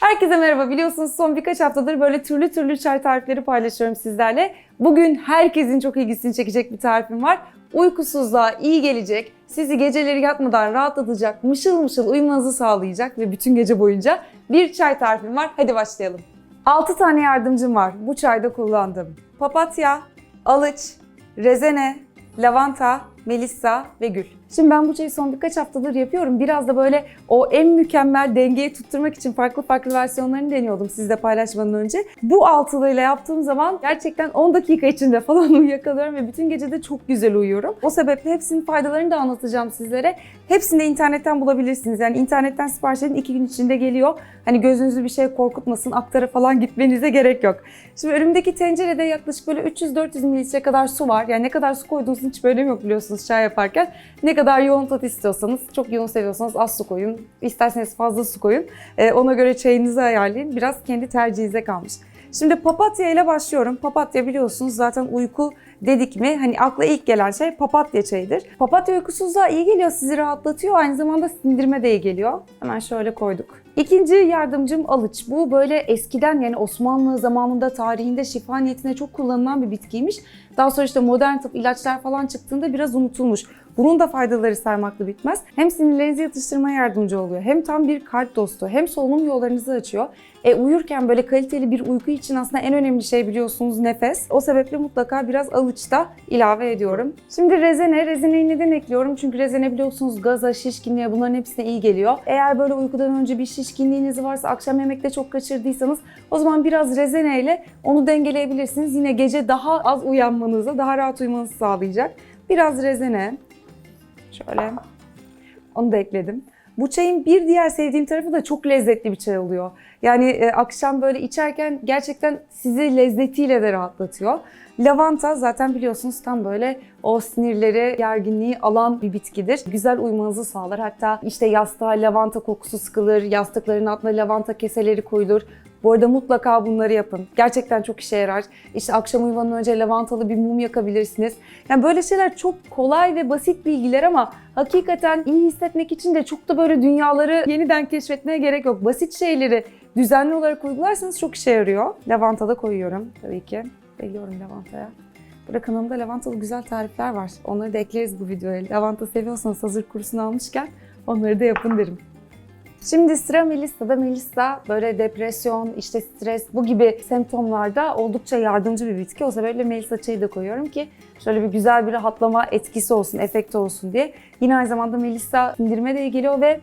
Herkese merhaba. Biliyorsunuz son birkaç haftadır böyle türlü türlü çay tarifleri paylaşıyorum sizlerle. Bugün herkesin çok ilgisini çekecek bir tarifim var. Uykusuzluğa iyi gelecek, sizi geceleri yatmadan rahatlatacak, mışıl mışıl uyumanızı sağlayacak ve bütün gece boyunca bir çay tarifim var. Hadi başlayalım. 6 tane yardımcım var bu çayda kullandığım. Papatya, alıç, rezene, lavanta, melissa ve gül. Şimdi ben bu çayı son birkaç haftadır yapıyorum. Biraz da böyle o en mükemmel dengeyi tutturmak için farklı farklı versiyonlarını deniyordum sizle paylaşmadan önce. Bu altılıyla yaptığım zaman gerçekten 10 dakika içinde falan uyuyakalıyorum ve bütün gece de çok güzel uyuyorum. O sebeple hepsinin faydalarını da anlatacağım sizlere. Hepsini de internetten bulabilirsiniz. Yani internetten sipariş edin 2 gün içinde geliyor. Hani gözünüzü bir şey korkutmasın, aktara falan gitmenize gerek yok. Şimdi önümdeki tencerede yaklaşık böyle 300-400 mililitre kadar su var. Yani ne kadar su koyduğunuzun hiç bir önemi yok biliyorsunuz çay yaparken. Ne kadar yoğun tat istiyorsanız, çok yoğun seviyorsanız az su koyun. İsterseniz fazla su koyun. Ee, ona göre çayınızı ayarlayın. Biraz kendi tercihinize kalmış. Şimdi papatya ile başlıyorum. Papatya biliyorsunuz zaten uyku dedik mi hani akla ilk gelen şey papatya çayıdır. Papatya uykusuzluğa iyi geliyor, sizi rahatlatıyor. Aynı zamanda sindirime de iyi geliyor. Hemen şöyle koyduk. İkinci yardımcım alıç. Bu böyle eskiden yani Osmanlı zamanında tarihinde şifa niyetine çok kullanılan bir bitkiymiş. Daha sonra işte modern tıp ilaçlar falan çıktığında biraz unutulmuş. Bunun da faydaları saymakla bitmez. Hem sinirlerinizi yatıştırmaya yardımcı oluyor. Hem tam bir kalp dostu. Hem solunum yollarınızı açıyor. E, uyurken böyle kaliteli bir uyku için aslında en önemli şey biliyorsunuz nefes. O sebeple mutlaka biraz alıç da ilave ediyorum. Şimdi rezene. Rezeneyi neden ekliyorum? Çünkü rezene biliyorsunuz gaza, şişkinliğe bunların hepsine iyi geliyor. Eğer böyle uykudan önce bir şişkinliğiniz varsa, akşam yemekte çok kaçırdıysanız o zaman biraz rezene ile onu dengeleyebilirsiniz. Yine gece daha az uyanmanızı, daha rahat uyumanızı sağlayacak. Biraz rezene. Şöyle. Onu da ekledim. Bu çayın bir diğer sevdiğim tarafı da çok lezzetli bir çay oluyor. Yani e, akşam böyle içerken gerçekten sizi lezzetiyle de rahatlatıyor. Lavanta zaten biliyorsunuz tam böyle o sinirleri, gerginliği alan bir bitkidir. Güzel uyumanızı sağlar. Hatta işte yastığa lavanta kokusu sıkılır, yastıkların altına lavanta keseleri koyulur. Bu arada mutlaka bunları yapın. Gerçekten çok işe yarar. İşte akşam uyumadan önce lavantalı bir mum yakabilirsiniz. Yani böyle şeyler çok kolay ve basit bilgiler ama hakikaten iyi hissetmek için de çok da böyle dünyaları yeniden keşfetmeye gerek yok. Basit şeyleri düzenli olarak uygularsanız çok işe yarıyor. Lavanta da koyuyorum tabii ki. Bayılıyorum lavantaya. Burada kanalımda lavantalı güzel tarifler var. Onları da ekleriz bu videoya. Lavanta seviyorsanız hazır kurusunu almışken onları da yapın derim. Şimdi sıra Melissa'da. Melissa böyle depresyon, işte stres bu gibi semptomlarda oldukça yardımcı bir bitki. O sebeple Melissa çayı da koyuyorum ki şöyle bir güzel bir rahatlama etkisi olsun, efekti olsun diye. Yine aynı zamanda Melissa sindirime de geliyor ve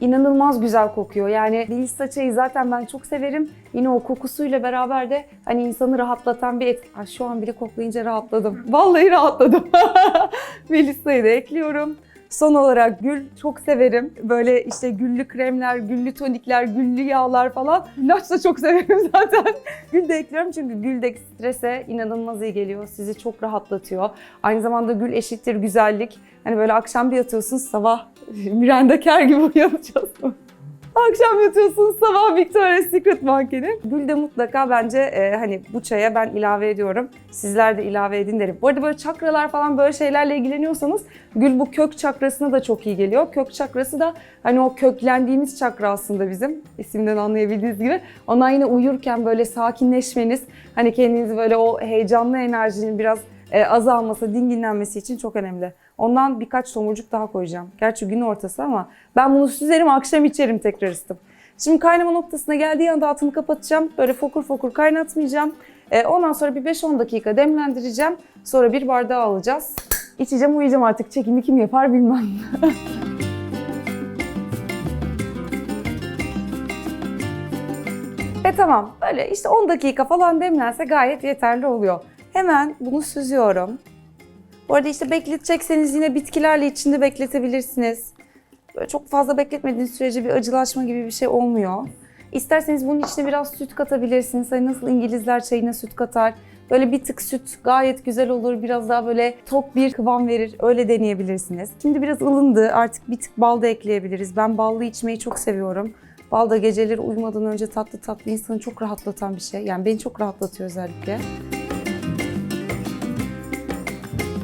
inanılmaz güzel kokuyor. Yani Melissa çayı zaten ben çok severim. Yine o kokusuyla beraber de hani insanı rahatlatan bir etki. Ay, şu an bile koklayınca rahatladım. Vallahi rahatladım. Melissa'yı da ekliyorum. Son olarak gül çok severim. Böyle işte güllü kremler, güllü tonikler, güllü yağlar falan. İlaç da çok severim zaten. gül de ekliyorum çünkü gül de strese inanılmaz iyi geliyor. Sizi çok rahatlatıyor. Aynı zamanda gül eşittir güzellik. Hani böyle akşam bir yatıyorsunuz sabah Miranda Kerr gibi uyanacaksınız. Akşam yatıyorsunuz sabah Victoria's Secret mankeni. Gül de mutlaka bence e, hani bu çaya ben ilave ediyorum. Sizler de ilave edin derim. Bu arada böyle çakralar falan böyle şeylerle ilgileniyorsanız gül bu kök çakrasına da çok iyi geliyor. Kök çakrası da hani o köklendiğimiz çakra aslında bizim. isimden anlayabildiğiniz gibi. Ondan yine uyurken böyle sakinleşmeniz, hani kendinizi böyle o heyecanlı enerjinin biraz azalması, dinginlenmesi için çok önemli. Ondan birkaç tomurcuk daha koyacağım. Gerçi gün ortası ama ben bunu süzerim akşam içerim tekrar ısıtıp. Şimdi kaynama noktasına geldiği anda altını kapatacağım. Böyle fokur fokur kaynatmayacağım. E, ondan sonra bir 5-10 dakika demlendireceğim. Sonra bir bardağı alacağız. İçeceğim uyuyacağım artık. Çekimi kim yapar bilmem. Ve tamam böyle işte 10 dakika falan demlense gayet yeterli oluyor. Hemen bunu süzüyorum. Bu arada işte bekletecekseniz yine bitkilerle içinde bekletebilirsiniz. Böyle çok fazla bekletmediğiniz sürece bir acılaşma gibi bir şey olmuyor. İsterseniz bunun içine biraz süt katabilirsiniz. Hani nasıl İngilizler çayına süt katar. Böyle bir tık süt gayet güzel olur. Biraz daha böyle tok bir kıvam verir. Öyle deneyebilirsiniz. Şimdi biraz ılındı. Artık bir tık bal da ekleyebiliriz. Ben ballı içmeyi çok seviyorum. Bal da geceleri uyumadan önce tatlı tatlı insanı çok rahatlatan bir şey. Yani beni çok rahatlatıyor özellikle.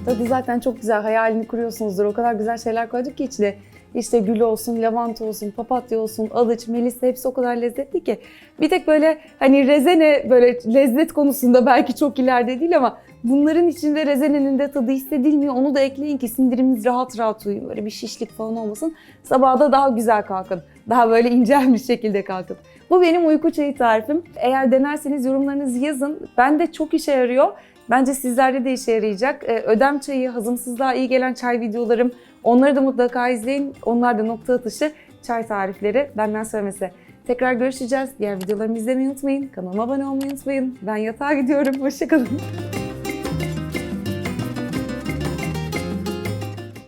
Tadı zaten çok güzel. Hayalini kuruyorsunuzdur. O kadar güzel şeyler koyduk ki içine. İşte gül olsun, lavanta olsun, papatya olsun, alıç, melisa hepsi o kadar lezzetli ki. Bir tek böyle hani rezene böyle lezzet konusunda belki çok ileride değil ama bunların içinde rezenenin de tadı hissedilmiyor. Onu da ekleyin ki sindirimiz rahat rahat uyuyun. Böyle bir şişlik falan olmasın. Sabaha da daha güzel kalkın. Daha böyle incelmiş şekilde kalkın. Bu benim uyku çayı tarifim. Eğer denerseniz yorumlarınızı yazın. Ben de çok işe yarıyor. Bence sizlerde de işe yarayacak. Ee, Ödem çayı, hazımsızlığa iyi gelen çay videolarım. Onları da mutlaka izleyin. Onlar da nokta atışı çay tarifleri benden söylemesi. Tekrar görüşeceğiz. Diğer videolarımı izlemeyi unutmayın. Kanalıma abone olmayı unutmayın. Ben yatağa gidiyorum. Hoşçakalın.